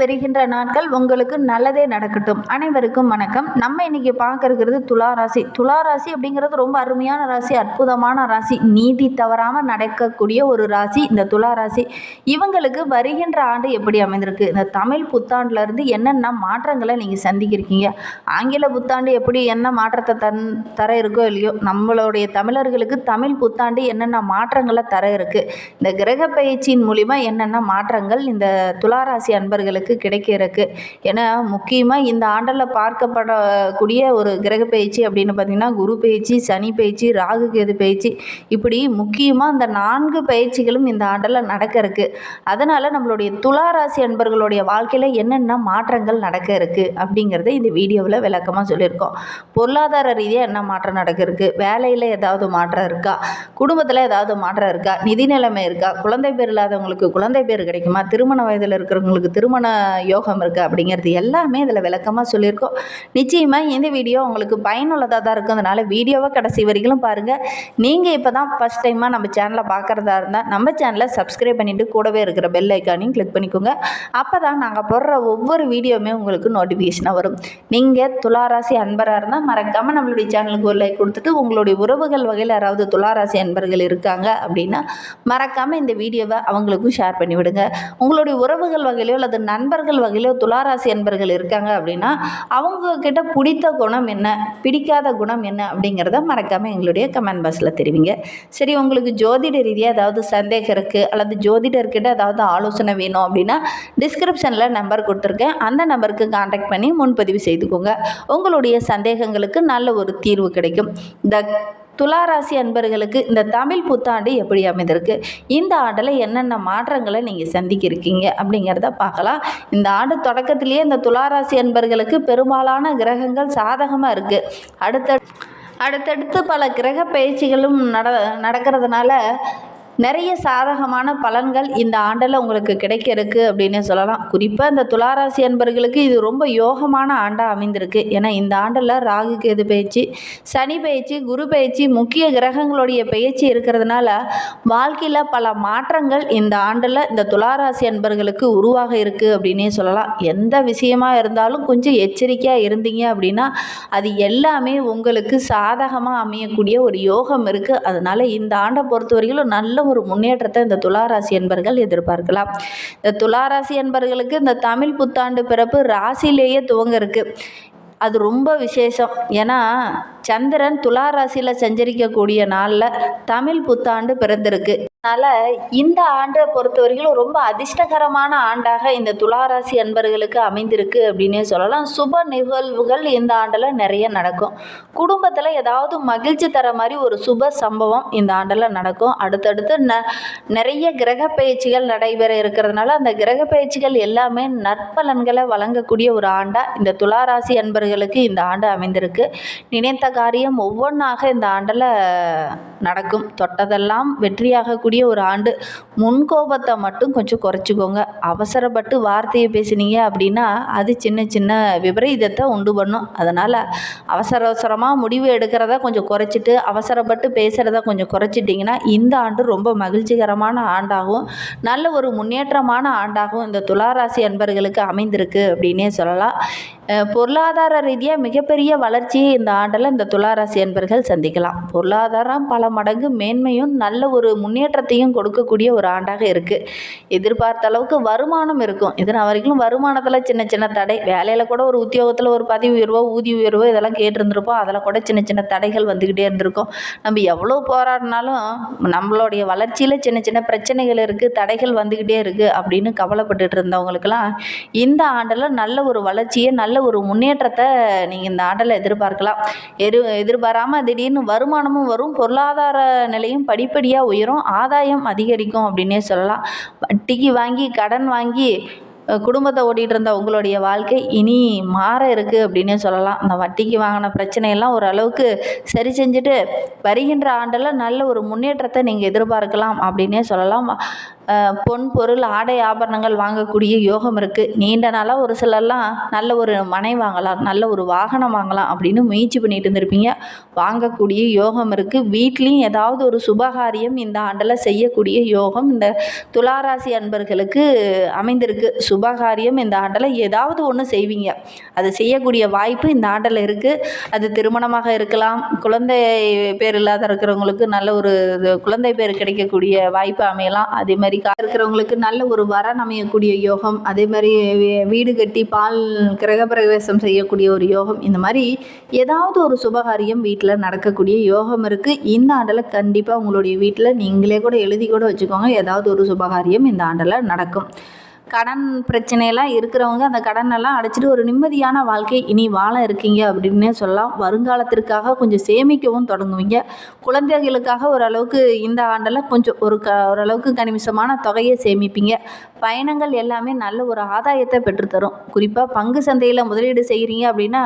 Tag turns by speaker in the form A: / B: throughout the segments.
A: வருகின்ற நாட்கள் உங்களுக்கு நல்லதே நடக்கட்டும். அனைவருக்கும் வணக்கம். நம்ம இன்னைக்கு பார்க்கறது துலா ராசி துலா ராசி அப்படிங்கிறது ரொம்ப அருமையான ராசி அற்புதமான ராசி. நீதி தவறாமல் நடக்கக்கூடிய ஒரு ராசி இந்த துலா ராசி இவங்களுக்கு வருகின்ற ஆண்டு எப்படி அமைந்திருக்கு? இந்த தமிழ் புத்தாண்டுல இருந்து என்னென்ன மாற்றங்களை நீங்கள் சந்திக்கிறீங்க ஆங்கில புத்தாண்டு எப்படி என்ன மாற்றத்தை தன் தர இருக்கோ இல்லையோ நம்மளுடைய தமிழர்களுக்கு தமிழ் புத்தாண்டு என்னென்ன மாற்றங்களை தர இருக்கு? இந்த கிரக பயிற்சியின் மூலிமா என்னென்ன மாற்றங்கள் இந்த துளாராசி அன்பர்களுக்கு கிடைக்க இருக்கு. ஏன்னா முக்கியமாக இந்த ஆண்டில் பார்க்கப்படக்கூடிய ஒரு கிரக பயிற்சி அப்படின்னு பார்த்தீங்கன்னா குரு பயிற்சி சனி பயிற்சி ராகு கேது பயிற்சி. இப்படி முக்கியமாக இந்த நான்கு பயிற்சிகளும் இந்த ஆண்டில் நடக்க இருக்கு. அதனால் நம்மளுடைய துளாராசி அன்பர்களுடைய வாழ்க்கையில் என்னென்ன மாற்றங்கள் நடக்க இருக்கு அப்படிங்கிறத இந்த வீடியோவில் விளக்கமாக சொல்லியிருக்கோம். பொருளாதார ரீதியாக என்ன மாற்றம் நடக்க வேலையில் ஏதாவது மாற்றம் இருக்கா? குடும்பத்தில் ஏதாவது மாற்றம் இருக்கா? நிதி நிலைமை இருக்கா? குழந்தை பேர் இல்லாதவங்களுக்கு குழந்தை பேர் கிடைக்குமா? திருமண வயதில் இருக்கிறவங்களுக்கு திருமண யோகம் இருக்குது அப்படிங்கிறது எல்லாமே இதில் விளக்கமாக சொல்லியிருக்கோம். நிச்சயமாக இந்த வீடியோ உங்களுக்கு பயனுள்ளதாக தான் இருக்கும் அதனால் வீடியோவை கடைசி வரைக்கும் பாருங்கள் நீங்கள் இப்போ தான் ஃபஸ்ட் டைமாக நம்ம சேனலை பார்க்குறதா இருந்தால் நம்ம சேனலை சப்ஸ்கிரைப் பண்ணிவிட்டு கூடவே இருக்கிற பெல் ஐக்கானையும் கிளிக் பண்ணிக்கோங்க. அப்போ தான் நாங்கள் போடுற ஒவ்வொரு வீடியோவுமே உங்களுக்கு நோட்டிஃபிகேஷனாக வரும். நீங்கள் துளாராசி அன்பராக இருந்தால் மறக்காமல் நம்மளுடைய சேனலுக்கு ஒரு லைக் கொடுத்துட்டு உங்களுடைய உறவுகள் வகையில் யாராவது துளாராசி அன்பர்கள் இருக்காங்க அப்படின்னா மறக்காமல் இந்த வீடியோவை அவங்களுக்கும் ஷேர் பண்ணிவிடுங்க. உங்களுடைய உறவுகள் வகையிலோ அல்லது நண்பர்கள் வகையில் துளாராசி அன்பர்கள் இருக்காங்க அப்படின்னா அவங்கக்கிட்ட பிடித்த குணம் என்ன? பிடிக்காத குணம் என்ன? அப்படிங்கிறத மறக்காமல் எங்களுடைய கமெண்ட் பாக்ஸில் தெரிவிங்க. சரி உங்களுக்கு ஜோதிட ரீதியாக ஏதாவது சந்தேகம் இருக்குது அல்லது ஜோதிடர்கிட்ட ஏதாவது ஆலோசனை வேணும் அப்படின்னா டிஸ்கிரிப்ஷனில் நம்பர் கொடுத்துருக்கேன். அந்த நம்பருக்கு காண்டாக்ட் பண்ணி முன்பதிவு செய்துக்கோங்க. உங்களுடைய சந்தேகங்களுக்கு நல்ல ஒரு தீர்வு கிடைக்கும். த துளாராசி அன்பர்களுக்கு இந்த தமிழ் புத்தாண்டு எப்படி அமைந்திருக்கு? இந்த ஆண்டில் என்னென்ன மாற்றங்களை நீங்கள் சந்திக்கிருக்கீங்க? அப்படிங்கிறத பார்க்கலாம். இந்த ஆண்டு தொடக்கத்திலேயே இந்த துளாராசி அன்பர்களுக்கு பெரும்பாலான கிரகங்கள் சாதகமாக இருக்குது அடுத்த அடுத்தடுத்து பல கிரக பயிற்சிகளும் நட நடக்கிறதுனால நிறைய சாதகமான பலன்கள் இந்த ஆண்டில் உங்களுக்கு கிடைக்க இருக்குது அப்படின்னு சொல்லலாம். குறிப்பாக இந்த துளாராசி அன்பர்களுக்கு இது ரொம்ப யோகமான ஆண்டாக அமைந்திருக்கு. ஏன்னா இந்த ஆண்டில் ராகு கேது பயிற்சி சனி பயிற்சி குரு பயிற்சி முக்கிய கிரகங்களுடைய பயிற்சி இருக்கிறதுனால வாழ்க்கையில் பல மாற்றங்கள் இந்த ஆண்டில் இந்த துளாராசி அன்பர்களுக்கு உருவாக இருக்குது அப்படின்னே சொல்லலாம். எந்த விஷயமா இருந்தாலும் கொஞ்சம் எச்சரிக்கையாக இருந்தீங்க அப்படின்னா அது எல்லாமே உங்களுக்கு சாதகமாக அமையக்கூடிய ஒரு யோகம் இருக்குது அதனால் இந்த ஆண்டை பொறுத்த வரையிலும் நல்ல ஒரு முன்னேற்றத்தை இந்த துளாராசி என்பர்கள் எதிர்பார்க்கலாம். இந்த துளாராசி என்பர்களுக்கு இந்த தமிழ் புத்தாண்டு பிறப்பு ராசியிலேயே துவங்க இருக்கு. அது ரொம்ப விசேஷம். ஏன்னா சந்திரன் துலா ராசியில் சஞ்சரிக்கக்கூடிய நாளில் தமிழ் புத்தாண்டு பிறந்திருக்கு. அதனால் இந்த ஆண்டை பொறுத்தவரையிலும் ரொம்ப அதிர்ஷ்டகரமான ஆண்டாக இந்த துளாராசி அன்பர்களுக்கு அமைந்திருக்கு அப்படின்னே சொல்லலாம். சுப நிகழ்வுகள் இந்த ஆண்டில் நிறைய நடக்கும். குடும்பத்தில் ஏதாவது மகிழ்ச்சி தர மாதிரி ஒரு சுப சம்பவம் இந்த ஆண்டில் நடக்கும். அடுத்தடுத்து ந நிறைய கிரக பயிற்சிகள் நடைபெற இருக்கிறதுனால அந்த கிரக பயிற்சிகள் எல்லாமே நற்பலன்களை வழங்கக்கூடிய ஒரு ஆண்டாக இந்த துளாராசி அன்பர்களுக்கு இந்த ஆண்டு அமைந்திருக்கு. நினைத்த காரியம் ஒவ்வொன்றாக இந்த ஆண்டில் நடக்கும். தொட்டதெல்லாம் வெற்றியாகக்கூடிய ஒரு ஆண்டு. முன்கோபத்தை மட்டும் கொஞ்சம் குறைச்சிக்கோங்க. அவசரப்பட்டு வார்த்தையை பேசினீங்க அப்படின்னா அது சின்ன சின்ன விபரீதத்தை உண்டு பண்ணும். அதனால் அவசர அவசரமாக முடிவு எடுக்கிறத கொஞ்சம் குறைச்சிட்டு அவசரப்பட்டு பேசுகிறத கொஞ்சம் குறைச்சிட்டிங்கன்னா இந்த ஆண்டு ரொம்ப மகிழ்ச்சிகரமான ஆண்டாகவும் நல்ல ஒரு முன்னேற்றமான ஆண்டாகவும் இந்த துளாராசி அன்பர்களுக்கு அமைந்திருக்கு அப்படின்னே சொல்லலாம். பொருளாதார ரீதியாக மிகப்பெரிய வளர்ச்சியை இந்த ஆண்டில் இந்த துளாராசி அன்பர்கள் சந்திக்கலாம். பொருளாதாரம் பல மடங்கு மேன்மையும் நல்ல ஒரு முன்னேற்றத்தையும் கொடுக்கக்கூடிய ஒரு ஆண்டாக இருக்குது எதிர்பார்த்த அளவுக்கு வருமானம் இருக்கும். இதனால் வரைக்கும் வருமானத்தில் சின்ன சின்ன தடை வேலையில் கூட ஒரு உத்தியோகத்தில் ஒரு பதவி உயர்வோ ஊதிய உயர்வோ இதெல்லாம் கேட்டிருந்திருப்போம். அதில் கூட சின்ன சின்ன தடைகள் வந்துக்கிட்டே இருந்திருக்கும். நம்ம எவ்வளோ போராடினாலும் நம்மளுடைய வளர்ச்சியில் சின்ன சின்ன பிரச்சனைகள் இருக்குது தடைகள் வந்துக்கிட்டே இருக்குது அப்படின்னு கவலைப்பட்டுட்டு இருந்தவங்களுக்கெல்லாம் இந்த ஆண்டில் நல்ல ஒரு வளர்ச்சியை நல்ல ஒரு முன்னேற்றத்தை நீங்கள் இந்த ஆண்டில் எதிர்பார்க்கலாம். எரு எதிர்பாராமல் திடீர்னு வருமானமும் வரும் பொருளாதார நிலையும் படிப்படியாக உயரும். ஆதாயம் அதிகரிக்கும் அப்படின்னே சொல்லலாம். வட்டிக்கு வாங்கி கடன் வாங்கி குடும்பத்தை ஓட்டிகிட்டு இருந்த உங்களுடைய வாழ்க்கை இனி மாற இருக்குது அப்படின்னே சொல்லலாம். அந்த வட்டிக்கு வாங்கின பிரச்சனையெல்லாம் ஓரளவுக்கு சரி செஞ்சுட்டு வருகின்ற ஆண்டில் நல்ல ஒரு முன்னேற்றத்தை நீங்கள் எதிர்பார்க்கலாம் அப்படின்னே சொல்லலாம். பொன் பொருள் ஆடை ஆபரணங்கள் வாங்கக்கூடிய யோகம் இருக்குது நீண்ட நாளாக ஒரு சிலர்லாம் நல்ல ஒரு மனை வாங்கலாம் நல்ல ஒரு வாகனம் வாங்கலாம் அப்படின்னு முயற்சி பண்ணிட்டு இருந்திருப்பீங்க. வாங்கக்கூடிய யோகம் இருக்குது வீட்லேயும் ஏதாவது ஒரு சுபகாரியம் இந்த ஆண்டில் செய்யக்கூடிய யோகம் இந்த துளாராசி அன்பர்களுக்கு அமைந்திருக்கு. சுபகாரியம் இந்த ஆண்டில் ஏதாவது ஒன்று செய்வீங்க. அது செய்யக்கூடிய வாய்ப்பு இந்த ஆண்டில் இருக்குது அது திருமணமாக இருக்கலாம். குழந்தை பேர் இல்லாத இருக்கிறவங்களுக்கு நல்ல ஒரு இது குழந்தை பேர் கிடைக்கக்கூடிய வாய்ப்பு அமையலாம். அதே மாதிரி கா இருக்கிறவங்களுக்கு நல்ல ஒரு வரம் அமையக்கூடிய யோகம் அதே மாதிரி வீ- வீடு கட்டி பால் கிரகப்பிரவேசம் செய்யக்கூடிய ஒரு யோகம் இந்த மாதிரி ஏதாவது ஒரு சுபகாரியம் வீட்டில் நடக்கக்கூடிய யோகம் இருக்குது இந்த ஆண்டில் கண்டிப்பாக உங்களுடைய வீட்டில் நீங்களே கூட எழுதி கூட வச்சுக்கோங்க. ஏதாவது ஒரு சுபகாரியம் இந்த ஆண்டில் நடக்கும். கடன் பிரச்சனையெல்லாம் இருக்கிறவங்க அந்த கடனெல்லாம் அடைச்சிட்டு ஒரு நிம்மதியான வாழ்க்கை இனி வாழ இருக்கீங்க அப்படின்னே சொல்லலாம். வருங்காலத்திற்காக கொஞ்சம் சேமிக்கவும் தொடங்குவீங்க. குழந்தைகளுக்காக ஓரளவுக்கு இந்த ஆண்டில் கொஞ்சம் ஒரு க ஓரளவுக்கு கணிசமான தொகையை சேமிப்பீங்க. பயணங்கள் எல்லாமே நல்ல ஒரு ஆதாயத்தை பெற்றுத்தரும். குறிப்பாக பங்கு சந்தையில் முதலீடு செய்கிறீங்க அப்படின்னா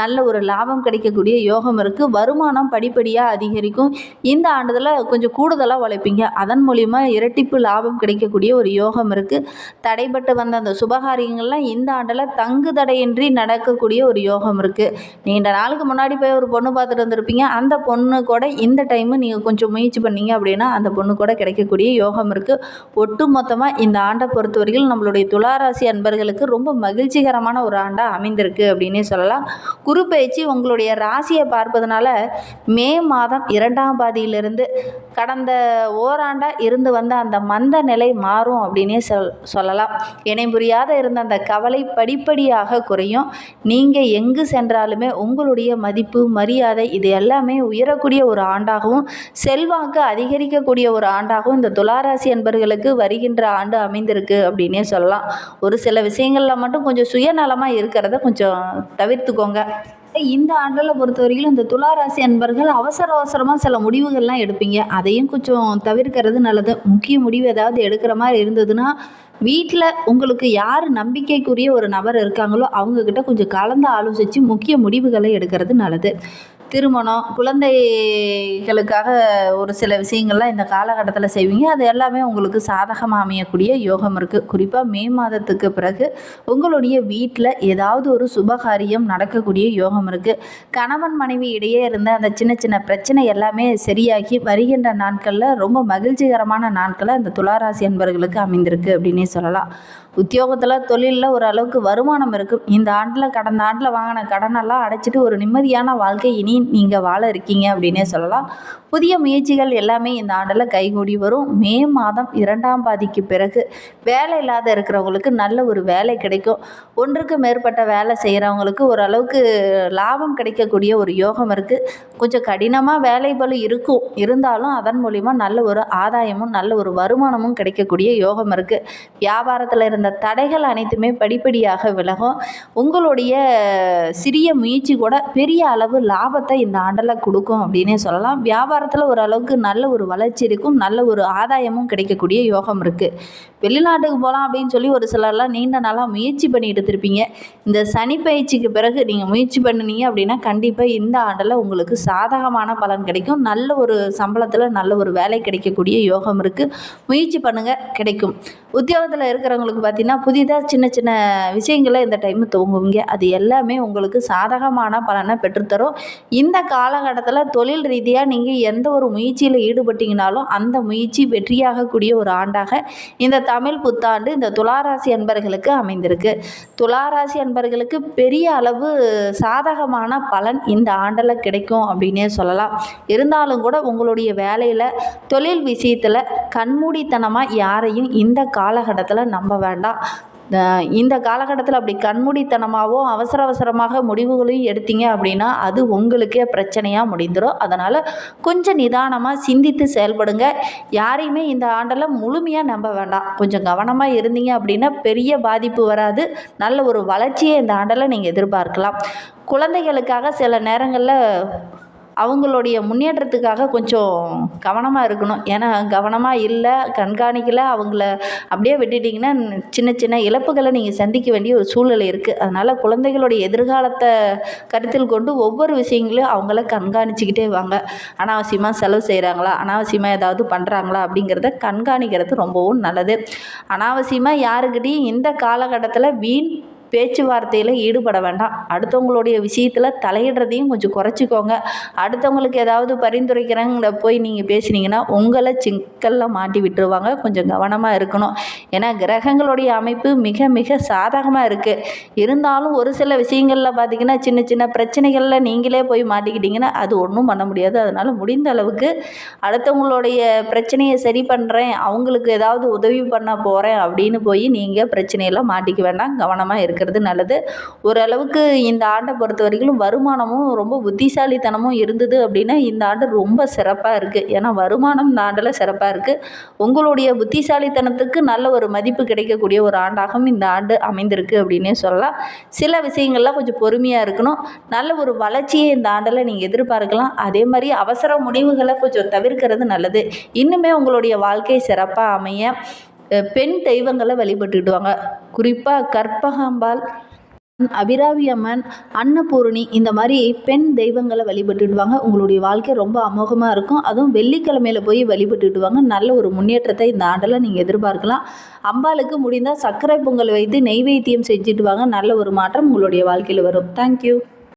A: நல்ல ஒரு லாபம் கிடைக்கக்கூடிய யோகம் இருக்குது வருமானம் படிப்படியாக அதிகரிக்கும். இந்த ஆண்டுல கொஞ்சம் கூடுதலாக உழைப்பீங்க. அதன் மூலிமா இரட்டிப்பு லாபம் கிடைக்கக்கூடிய ஒரு யோகம் இருக்குது தடை தடைபட்டு வந்த அந்த சுபகாரியங்கள்லாம் இந்த ஆண்டில் தங்கு தடையின்றி நடக்கக்கூடிய ஒரு யோகம் இருக்குது நீண்ட நாளுக்கு முன்னாடி போய் ஒரு பொண்ணு பார்த்துட்டு வந்திருப்பீங்க. அந்த பொண்ணு கூட இந்த டைமு நீங்கள் கொஞ்சம் முயற்சி பண்ணீங்க அப்படின்னா அந்த பொண்ணு கூட கிடைக்கக்கூடிய யோகம் இருக்குது ஒட்டு மொத்தமாக இந்த ஆண்டை பொறுத்தவரையில் நம்மளுடைய துளாராசி அன்பர்களுக்கு ரொம்ப மகிழ்ச்சிகரமான ஒரு ஆண்டாக அமைந்திருக்கு அப்படின்னே சொல்லலாம். குரு பயிற்சி உங்களுடைய ராசியை பார்ப்பதனால மே மாதம் இரண்டாம் பாதியிலிருந்து கடந்த ஓராண்டாக இருந்து வந்த அந்த மந்த நிலை மாறும் அப்படின்னே சொல் சொல்லலாம். இணை புரியாத இருந்த அந்த கவலை படிப்படியாக குறையும். நீங்கள் எங்கு சென்றாலுமே உங்களுடைய மதிப்பு மரியாதை இது எல்லாமே உயரக்கூடிய ஒரு ஆண்டாகவும் செல்வாக்கு அதிகரிக்கக்கூடிய ஒரு ஆண்டாகவும் இந்த துளாராசி என்பர்களுக்கு வருகின்ற ஆண்டு அமைந்திருக்கு அப்படின்னே சொல்லலாம். ஒரு சில விஷயங்களில் மட்டும் கொஞ்சம் சுயநலமாக இருக்கிறத கொஞ்சம் தவிர்த்துக்கோங்க. இந்த ஆண்டில் பொறுத்தவரையிலும் இந்த துளாராசி அன்பர்கள் அவசர அவசரமாக சில முடிவுகள்லாம் எடுப்பீங்க. அதையும் கொஞ்சம் தவிர்க்கிறது நல்லது. முக்கிய முடிவு ஏதாவது எடுக்கிற மாதிரி இருந்ததுன்னா வீட்டில் உங்களுக்கு யார் நம்பிக்கைக்குரிய ஒரு நபர் இருக்காங்களோ அவங்கக்கிட்ட கொஞ்சம் கலந்து ஆலோசித்து முக்கிய முடிவுகளை எடுக்கிறது நல்லது. திருமணம் குழந்தைகளுக்காக ஒரு சில விஷயங்கள்லாம் இந்த காலகட்டத்தில் செய்வீங்க. அது எல்லாமே உங்களுக்கு சாதகமாக அமையக்கூடிய யோகம் இருக்குது குறிப்பாக மே மாதத்துக்கு பிறகு உங்களுடைய வீட்டில் ஏதாவது ஒரு சுபகாரியம் நடக்கக்கூடிய யோகம் இருக்குது கணவன் மனைவி இடையே இருந்த அந்த சின்ன சின்ன பிரச்சனை எல்லாமே சரியாகி வருகின்ற நாட்களில் ரொம்ப மகிழ்ச்சிகரமான நாட்களை அந்த துளாராசி என்பவர்களுக்கு அமைந்திருக்கு அப்படின்னே சொல்லலாம். உத்தியோகத்தில் தொழிலில் ஓரளவுக்கு வருமானம் இருக்கும் இந்த ஆண்டில் கடந்த ஆண்டில் வாங்கின கடனெல்லாம் அடைச்சிட்டு ஒரு நிம்மதியான வாழ்க்கை இனி நீங்கள் வாழ இருக்கீங்க அப்படின்னே சொல்லலாம். புதிய முயற்சிகள் எல்லாமே இந்த ஆண்டில் கைகூடி வரும். மே மாதம் இரண்டாம் பாதிக்கு பிறகு வேலை இல்லாத இருக்கிறவங்களுக்கு நல்ல ஒரு வேலை கிடைக்கும். ஒன்றுக்கு மேற்பட்ட வேலை செய்கிறவங்களுக்கு ஓரளவுக்கு லாபம் கிடைக்கக்கூடிய ஒரு யோகம் இருக்குது கொஞ்சம் கடினமாக வேலை பளு இருக்கும். இருந்தாலும் அதன் மூலிமா நல்ல ஒரு ஆதாயமும் நல்ல ஒரு வருமானமும் கிடைக்கக்கூடிய யோகம் இருக்குது வியாபாரத்தில் இருந்த தடைகள் அனைத்துமே படிப்படியாக விலகும். உங்களுடைய சிறிய முயற்சி கூட பெரிய அளவு லாபத்தை இந்த ஆண்டில் கொடுக்கும் அப்படின்னே சொல்லலாம். வியாபாரத்தில் ஓரளவுக்கு நல்ல ஒரு வளர்ச்சி இருக்கும். நல்ல ஒரு ஆதாயமும் கிடைக்கக்கூடிய யோகம் இருக்குது வெளிநாட்டுக்கு போகலாம் அப்படின்னு சொல்லி ஒரு சிலர்லாம் நீண்ட நாளாக முயற்சி பண்ணிட்டு இருப்பீங்க இந்த சனி பயிற்சிக்கு பிறகு நீங்கள் முயற்சி பண்ணுனீங்க அப்படின்னா கண்டிப்பாக இந்த ஆண்டில் உங்களுக்கு சாதகமான பலன் கிடைக்கும். நல்ல ஒரு சம்பளத்தில் நல்ல ஒரு வேலை கிடைக்கக்கூடிய யோகம் இருக்குது முயற்சி பண்ணுங்கள் கிடைக்கும். உத்தியோகத்தில் இருக்கிறவங்களுக்கு பார்த்தீங்கன்னா புதிதாக சின்ன சின்ன விஷயங்களை இந்த டைம் துவங்குவீங்க. அது எல்லாமே உங்களுக்கு சாதகமான பலனை பெற்றுத்தரும். இந்த காலகட்டத்தில் தொழில் ரீதியாக நீங்கள் எந்த ஒரு முயற்சியில் ஈடுபட்டீங்கனாலும் அந்த முயற்சி வெற்றியாகக்கூடிய ஒரு ஆண்டாக இந்த தமிழ் புத்தாண்டு இந்த துளாராசி அன்பர்களுக்கு அமைந்திருக்கு. துளாராசி அன்பர்களுக்கு பெரிய அளவு சாதகமான பலன் இந்த ஆண்டில் கிடைக்கும் அப்படின்னே சொல்லலாம். இருந்தாலும் கூட உங்களுடைய வேலையில் தொழில் விஷயத்தில் கண்மூடித்தனமாக யாரையும் இந்த காலகட்டத்தில் நம்ப வேண்டாம். இந்த காலகட்டத்தில் அப்படி கண்மூடித்தனமாகவும் அவசர அவசரமாக முடிவுகளையும் எடுத்தீங்க அப்படின்னா அது உங்களுக்கே பிரச்சனையாக முடிந்துடும் அதனால் கொஞ்சம் நிதானமாக சிந்தித்து செயல்படுங்க. யாரையுமே இந்த ஆண்டில் முழுமையாக நம்ப வேண்டாம். கொஞ்சம் கவனமாக இருந்தீங்க அப்படின்னா பெரிய பாதிப்பு வராது. நல்ல ஒரு வளர்ச்சியை இந்த ஆண்டில் நீங்கள் எதிர்பார்க்கலாம். குழந்தைகளுக்காக சில நேரங்களில் அவங்களுடைய முன்னேற்றத்துக்காக கொஞ்சம் கவனமாக இருக்கணும். ஏன்னா கவனமாக இல்லை கண்காணிக்கலை அவங்கள அப்படியே விட்டுட்டிங்கன்னா சின்ன சின்ன இழப்புகளை நீங்கள் சந்திக்க வேண்டிய ஒரு சூழ்நிலை இருக்குது அதனால் குழந்தைகளுடைய எதிர்காலத்தை கருத்தில் கொண்டு ஒவ்வொரு விஷயங்களையும் அவங்கள கண்காணிச்சுக்கிட்டே வாங்க. அனாவசியமாக செலவு செய்கிறாங்களா அனாவசியமாக ஏதாவது பண்ணுறாங்களா அப்படிங்கிறத கண்காணிக்கிறது ரொம்பவும் நல்லது. அனாவசியமாக யாருக்கிட்டையும் இந்த காலகட்டத்தில் வீண் பேச்சுவார்த்தையில் ஈடுபட வேண்டாம். அடுத்தவங்களுடைய விஷயத்தில் தலையிடுறதையும் கொஞ்சம் குறைச்சிக்கோங்க. அடுத்தவங்களுக்கு ஏதாவது பரிந்துரைக்கிறேங்கிற போய் நீங்கள் பேசுனீங்கன்னா உங்களை சிக்கலில் மாட்டி விட்டுருவாங்க. கொஞ்சம் கவனமாக இருக்கணும். ஏன்னா கிரகங்களுடைய அமைப்பு மிக மிக சாதகமாக இருக்குது இருந்தாலும் ஒரு சில விஷயங்களில் பார்த்திங்கன்னா சின்ன சின்ன பிரச்சனைகளில் நீங்களே போய் மாட்டிக்கிட்டிங்கன்னா அது ஒன்றும் பண்ண முடியாது. அதனால் முடிந்த அளவுக்கு அடுத்தவங்களுடைய பிரச்சனையை சரி பண்ணுறேன் அவங்களுக்கு ஏதாவது உதவி பண்ண போகிறேன் அப்படின்னு போய் நீங்கள் பிரச்சனையெல்லாம் மாட்டிக்க வேண்டாம். கவனமாக இருக்கிறது நல்லது. ஓரளவுக்கு இந்த ஆண்டை பொறுத்த வரைக்கும் வருமானமும் ரொம்ப புத்திசாலித்தனமும் இருந்தது அப்படின்னா இந்த ஆண்டு ரொம்ப சிறப்பாக இருக்குது ஏன்னா வருமானம் இந்த ஆண்டில் சிறப்பாக இருக்குது உங்களுடைய புத்திசாலித்தனத்துக்கு நல்ல ஒரு மதிப்பு கிடைக்கக்கூடிய ஒரு ஆண்டாகவும் இந்த ஆண்டு அமைந்திருக்கு அப்படின்னே சொல்லலாம். சில விஷயங்கள்லாம் கொஞ்சம் பொறுமையாக இருக்கணும். நல்ல ஒரு வளர்ச்சியை இந்த ஆண்டில் நீங்கள் எதிர்பார்க்கலாம். அதே மாதிரி அவசர முடிவுகளை கொஞ்சம் தவிர்க்கிறது நல்லது. இன்னுமே உங்களுடைய வாழ்க்கை சிறப்பாக அமைய பெண் தெய்வங்களை வழிபட்டுடுவாங்க குறிப்பாக கற்பகாம்பாள் அபிராமி அம்மன் அன்னபூரணி இந்த மாதிரி பெண் தெய்வங்களை வழிபட்டுடுவாங்க உங்களுடைய வாழ்க்கை ரொம்ப அமோகமாக இருக்கும். அதுவும் வெள்ளிக்கிழமையில் போய் வழிபட்டுடுவாங்க நல்ல ஒரு முன்னேற்றத்தை இந்த ஆண்டில் நீங்கள் எதிர்பார்க்கலாம். அம்பாளுக்கு முடிந்தால் சர்க்கரை பொங்கல் வைத்து நெய்வேத்தியம் செஞ்சுட்டு வாங்க. நல்ல ஒரு மாற்றம் உங்களுடைய வாழ்க்கையில் வரும். தேங்க்யூ